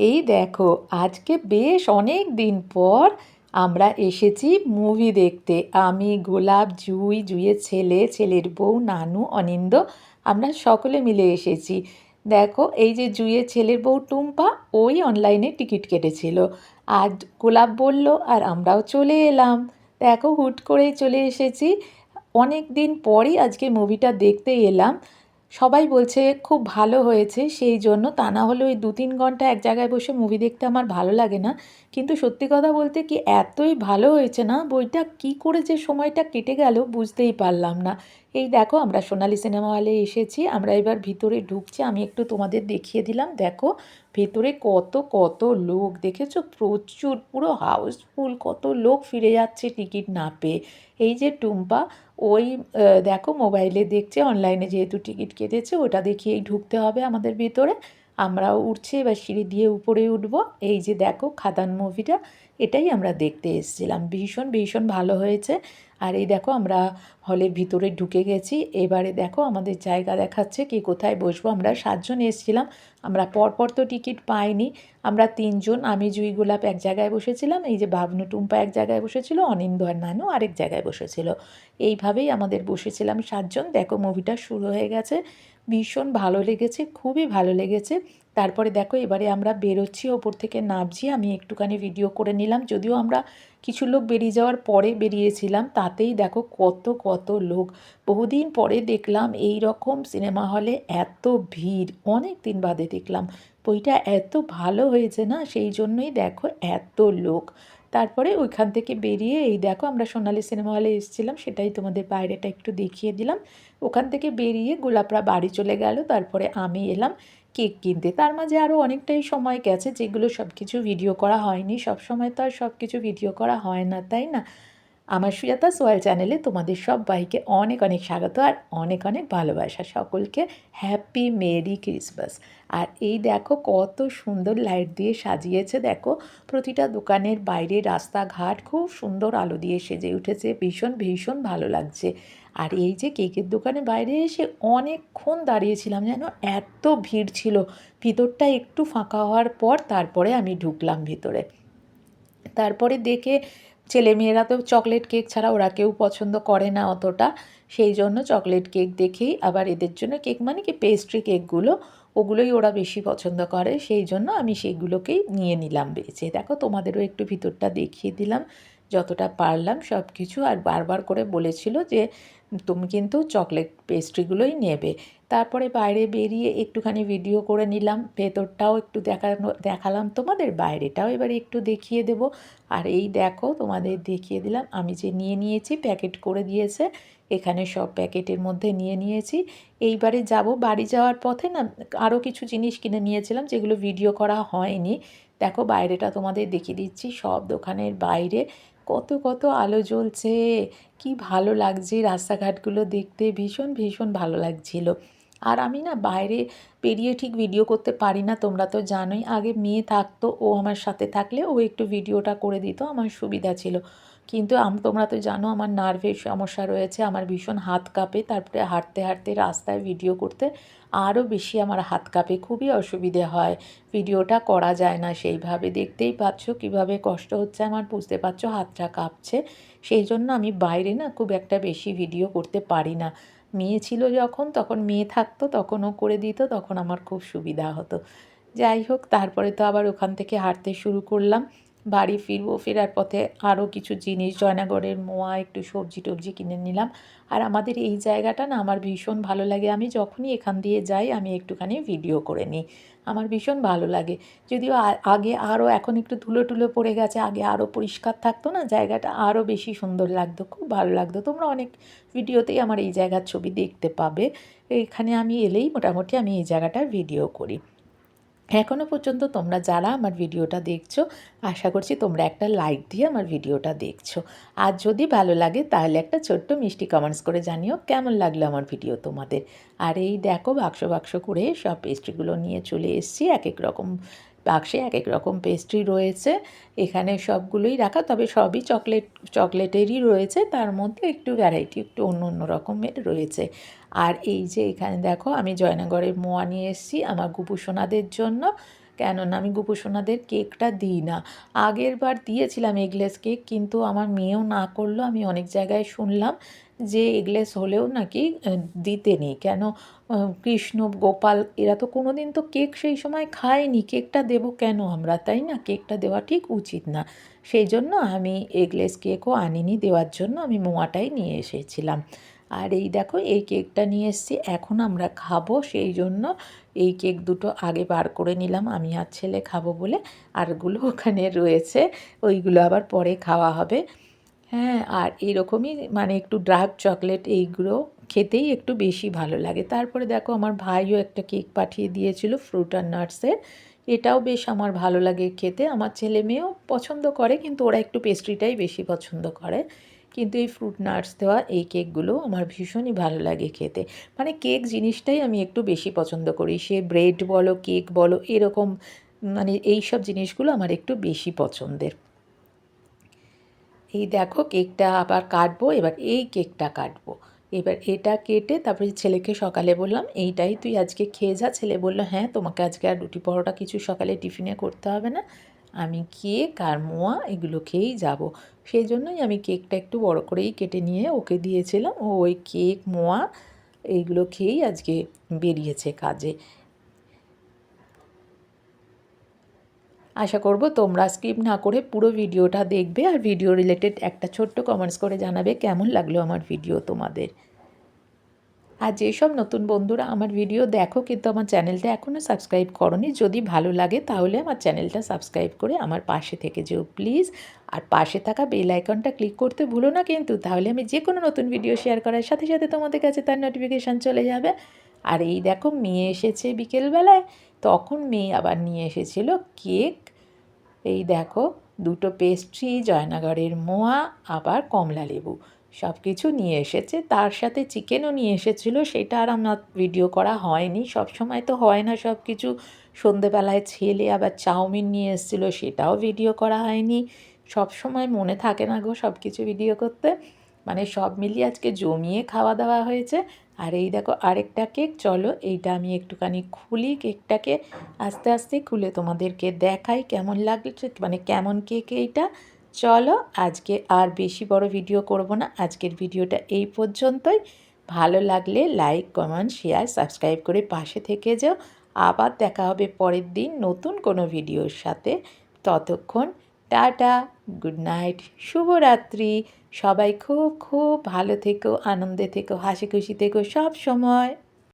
এই দেখো, আজকে বেশ অনেক দিন পর আমরা এসেছি মুভি দেখতে। আমি, গোলাপ, জুই, জুইয়ের ছেলে, ছেলের বউ, নানু, অনিন্দ, আমরা সকলে মিলে এসেছি। দেখো, এই যে জুইয়ের ছেলের বউ টুম্পা, ওই অনলাইনে টিকিট কেটেছিল। আর গোলাপ বলল, আর আমরাও চলে এলাম। দেখো, হুট করেই চলে এসেছি। অনেক দিন পরই আজকে মুভিটা দেখতে এলাম। সবাই বলছে, খুব ভালো হয়েছে, সেই জন্য। তা না হলে ওই দু তিন ঘণ্টা এক জায়গায় বসে মুভি দেখতে আমার ভালো লাগে না। কিন্তু সত্যি কথা বলতে কি এতই ভালো হয়েছে না, বইটা কি করে যে সময়টা কেটে গেল বুঝতেই পারলাম না। এই দেখো, আমরা সোনালি সিনেমা হলে এসেছি। আমরা এবার ভিতরে ঢুকছি। আমি একটু তোমাদের দেখিয়ে দিলাম। দেখো, ভেতরে কত কত লোক। দেখেছ? প্রচুর, পুরো হাউসফুল কত লোক ফিরে যাচ্ছে টিকিট না পেয়ে। এই যে টুম্পা, ওই দেখো মোবাইলে দেখছে। অনলাইনে যেহেতু টিকিট কেটেছে, ওটা দেখিয়েই ঢুকতে হবে আমাদের ভেতরে। আমরাও উঠছি, এবার সিঁড়ি দিয়ে উপরে উঠব। এই যে দেখো খাদান মুভিটা, এটাই আমরা দেখতে এসেছিলাম। ভীষণ ভীষণ ভালো হয়েছে। আর এই দেখো আমরা হলের ভিতরে ঢুকে গেছি। এবারে দেখো আমাদের জায়গা দেখাচ্ছে কি কোথায় বসবো। আমরা সাতজন এসেছিলাম। আমরা পরপর তো টিকিট পাইনি। আমরা তিনজন, আমি, জুই গোলাপ এক জায়গায় বসেছিলাম, এই যে বাবনু টুম্পা এক জায়গায় বসেছিল অনিন্দ আর নানু আরেক জায়গায় বসেছিল। এইভাবেই আমাদের বসেছিলাম সাতজন। দেখো মুভিটা শুরু হয়ে গেছে। ভীষণ ভালো লেগেছে, খুবই ভালো লেগেছে। তারপরে দেখো এবারে আমরা বেরোচ্ছি, ওপর থেকে নামছি। আমি একটুখানি ভিডিও করে নিলাম। যদিও আমরা কিছু লোক বেরিয়ে যাওয়ার পরে বেরিয়েছিলাম, তাতেই দেখো কত কত লোক। বহুদিন পরে দেখলাম এই রকম সিনেমা হলে এত ভিড়। অনেক দিন বাদে দেখলাম। বইটা এত ভালো হয়েছে না, সেই জন্যই দেখো এত লোক। তারপরে ওইখান থেকে বেরিয়ে এই দেখো আমরা সোনালি সিনেমা হলে এসেছিলাম, সেটাই তোমাদের বাইরেটা একটু দেখিয়ে দিলাম। ওখান থেকে বেরিয়ে গোলাপরা বাড়ি চলে গেল, তারপরে আমি এলাম। কেক কিনতে। তার মাঝে আরও অনেকটাই সময় গেছে যেগুলো সব কিছু ভিডিও করা হয়নি। সব সময় তো আর সব কিছু ভিডিও করা হয় না, তাই না? আমার সুজাতা সোয়াল চ্যানেলে তোমাদের সব বাইকে অনেক অনেক স্বাগত আর অনেক অনেক ভালোবাসা। সকলকে হ্যাপি মেরি ক্রিসমাস। আর এই দেখো কত সুন্দর লাইট দিয়ে সাজিয়েছে, দেখো। প্রতিটা দোকানের বাইরে রাস্তাঘাট খুব সুন্দর আলো দিয়ে সেজে উঠেছে, ভীষণ ভীষণ ভালো লাগছে। আর এই যে কেকের দোকানে বাইরে এসে অনেকক্ষণ দাঁড়িয়েছিলাম, যেন এত ভিড় ছিল। ভিতরটা একটু ফাঁকা হওয়ার পর তারপরে আমি ঢুকলাম ভিতরে। তারপরে দেখে ছেলেমেয়েরা তো চকলেট কেক ছাড়া ওরা কেউ পছন্দ করে না অতটা। সেই জন্য চকলেট কেক দেখেই আবার এদের জন্য কেক মানে কি পেস্ট্রি কেকগুলো ওগুলোই ওরা বেশি পছন্দ করে। সেই জন্য আমি সেইগুলোকেই নিয়ে নিলাম বেছে। দেখো তোমাদেরও একটু ভিতরটা দেখিয়ে দিলাম, যতটা পারলাম সব কিছু আর বারবার করে বলেছিল যে, তুমি কিন্তু চকলেট পেস্ট্রিগুলোই নেবে। তারপরে বাইরে বেরিয়ে একটুখানি ভিডিও করে নিলাম। ভেতরটাও একটু দেখানো দেখালাম তোমাদের, বাইরেটাও এবার একটু দেখিয়ে দেব। আর এই দেখো, তোমাদের দেখিয়ে দিলাম। আমি যে নিয়ে নিয়েছি প্যাকেট করে দিয়েছে, এখানে সব প্যাকেটের মধ্যে নিয়ে নিয়েছি। এইবারে যাব বাড়ি যাওয়ার পথে না আরও কিছু জিনিস কিনে নিয়েছিলাম, যেগুলো ভিডিও করা হয়নি। দেখো, বাইরেটা তোমাদের দেখিয়ে দিচ্ছি। সব দোকানের বাইরে কত কত আলো জ্বলছে। কি ভালো লাগছে, রাস্তাঘাটগুলো দেখতে ভীষণ ভীষণ ভালো লাগছিল। আর আমি না বাইরে পেরিয়ে ঠিক ভিডিও করতে পারি না, তোমরা তো জানোই। আগে মেয়ে থাকতো, ও আমার সাথে থাকলে ও একটু ভিডিওটা করে দিত, আমার সুবিধা ছিল। কিন্তু তোমরা তো জানো আমার নার্ভের সমস্যা রয়েছে, আমার ভীষণ হাত কাঁপে, তারপরে হাঁটতে হাঁটতে রাস্তায় ভিডিও করতে আরও বেশি আমার হাত কাঁপে, খুবই অসুবিধে হয়। ভিডিওটা করা যায় না সেইভাবে। দেখতেই পাচ্ছ কীভাবে কষ্ট হচ্ছে আমার, বুঝতে পারছ হাতটা কাঁপছে। সেই জন্য আমি বাইরে না খুব একটা বেশি ভিডিও করতে পারি না। মেয়ে ছিল যখন, তখন মেয়ে থাকতো তখনও করে দিত, তখন আমার খুব সুবিধা হতো। যাই হোক, তারপরে তো আবার ওখান থেকে হাঁটতে শুরু করলাম। বাড়ি ফিরবো, ফেরার পথে আরও কিছু জিনিস, জয়নাগরের মোয়া, একটু সবজি টবজি কিনে নিলাম। আর আমাদের এই জায়গাটা না আমার ভীষণ ভালো লাগে। আমি যখনই এখান দিয়ে যাই, আমি একটুখানি ভিডিও করে নিই। আমার ভীষণ ভালো লাগে। যদিও আগে আরও এখন একটু ধুলো টুলো পড়ে গেছে, আগে আরও পরিষ্কার থাকতো না, জায়গাটা আরও বেশি সুন্দর লাগতো, খুব ভালো লাগতো। তোমরা অনেক ভিডিওতেই আমার এই জায়গার ছবি দেখতে পাবে। এখানে আমি এলেই মোটামুটি আমি এই জায়গাটার ভিডিও করি। এখনও পর্যন্ত তোমরা যারা আমার ভিডিওটা দেখছ, আশা করছি তোমরা একটা লাইক দিয়ে আমার ভিডিওটা দেখছ। আর যদি ভালো লাগে, তাহলে একটা ছোট্ট মিষ্টি কমেন্টস করে জানিও কেমন লাগল আমার ভিডিও তোমাদের। আর এই দেখো বাক্স বাক্স করে সব পেস্ট্রিগুলো নিয়ে চলে এসেছি। এক এক রকম বাক্সে এক এক রকম পেস্ট্রি রয়েছে। এখানে সবগুলোই রাখা, তবে সবই চকলেট চকলেটেরই রয়েছে। তার মধ্যে একটু ভ্যারাইটি একটু অন্য অন্য রকমের রয়েছে। আর এই যে এখানে দেখো, আমি জয়নগরের মোয়া নিয়ে এসেছি আমার গুপু সোনাদের জন্য। কেননা আমি গোপুসোনাদের কেকটা দিই না। আগের বার দিয়েছিলাম এগলেস কেক, কিন্তু আমার মেয়েও না করল। আমি অনেক জায়গায় শুনলাম যে এগলেস হলেও নাকি দিতে নেই। কেন কৃষ্ণ, গোপাল, এরা তো কোনো দিন তো কেক সেই সময় খায়নি। কেকটা দেবো কেন আমরা, তাই না? কেকটা দেওয়া ঠিক উচিত না। সেই জন্য আমি এগলেস কেকও আনিনি, দেওয়ার জন্য আমি মোয়াটাই নিয়ে এসেছিলাম। আর এই দেখো, এই কেকটা নিয়ে এসেছি। এখন আমরা খাব, সেই জন্য এই কেক দুটো আগে বার করে নিলাম। আমি আর ছেলে খাব বলে আরগুলো ওখানে রয়েছে, ওইগুলো আবার পরে খাওয়া হবে। হ্যাঁ আর এইরকমই মানে একটু ডার্ক চকলেট এইগুলো খেতেই একটু বেশি ভালো লাগে। তারপরে দেখো, আমার ভাইও একটা কেক পাঠিয়ে দিয়েছিল ফ্রুট আর নাটসের। এটাও বেশ আমার ভালো লাগে খেতে। আমার ছেলে মেয়েও পছন্দ করে, কিন্তু ওরা একটু পেস্ট্রিটাই বেশি পছন্দ করে। কিন্তু এই ফ্রুট নাটস দেওয়া এই কেকগুলো আমার ভীষণই ভালো লাগে খেতে। মানে কেক জিনিসটাই আমি একটু বেশি পছন্দ করি। সে ব্রেড বলো কেক বলো, এরকম মানে এই সব জিনিসগুলো আমার একটু বেশি পছন্দের। এই দেখো কেকটা আবার কাটবো, এবার এই কেকটা কাটবো। এবার এটা কেটে তারপরে ছেলেকে সকালে বললাম, এইটাই তুই আজকে খেয়ে যা। ছেলে বলল হ্যাঁ তোমাকে আজকে আর রুটি পরোটা কিছু সকালে টিফিনে করতে হবে না। আমি কেক আর মোয়া এগুলো খেয়েই যাব। সেই জন্যই আমি কেকটা একটু বড় করেই কেটে নিয়ে ওকে দিয়েছিলাম। ও ওই কেক, মোয়া এইগুলো খেয়েই আজকে বেরিয়েছে কাজে। আশা করব তোমরা স্কিপ না করে পুরো ভিডিওটা দেখবে আর ভিডিও রিলেটেড একটা ছোট্ট কমেন্টস করে জানাবে কেমন লাগল আমার ভিডিও তোমাদের। আর যেসব নতুন বন্ধুরা আমার ভিডিও দেখো কিন্তু আমার চ্যানেলটা এখনও সাবস্ক্রাইব করনি, যদি ভালো লাগে তাহলে আমার চ্যানেলটা সাবস্ক্রাইব করে আমার পাশে থেকে যেও প্লিজ আর পাশে থাকা বেল আইকনটা ক্লিক করতে ভুলো না কিন্তু, তাহলে আমি যে কোনো নতুন ভিডিও শেয়ার করার সাথে সাথে তোমাদের কাছে তার নোটিফিকেশান চলে যাবে। আর এই দেখো মেয়ে এসেছে বিকেলবেলায়, তখন মেয়ে আবার নিয়ে এসেছিল কেক এই দেখো, দুটো পেস্ট্রি জয়নগরের মোয়া, আবার কমলা লেবু সব কিছু নিয়ে এসেছে। তার সাথে চিকেনও নিয়ে এসেছিল। সেটা আর আমার ভিডিও করা হয়নি। সব সময় তো হয় না সব কিছু সন্ধেবেলায় ছেলে আবার চাউমিন নিয়ে এসেছিল, সেটাও ভিডিও করা হয়নি। সব সময় মনে থাকে না গো সব কিছু ভিডিও করতে। মানে সব মিলিয়ে আজকে জমিয়ে খাওয়া দাওয়া হয়েছে। আর এই দেখো আরেকটা কেক চলো এইটা আমি একটুখানি খুলি কেকটাকে আস্তে আস্তে খুলে তোমাদেরকে দেখাই কেমন লাগছে মানে কেমন কেক এইটা। চলো আজকে আর বেশি বড় ভিডিও করব না। আজকের ভিডিওটা এই পর্যন্তই। ভালো লাগলে লাইক কমেন্ট শেয়ার সাবস্ক্রাইব করে পাশে থেকে যাও। আবার দেখা হবে পরের দিন নতুন কোনো ভিডিওর সাথে। ততক্ষণ টাটা গুড নাইট শুভরাত্রি। সবাই খুব খুব ভালো থেকো, আনন্দে থেকো, হাসি খুশি থেকো সব সময়।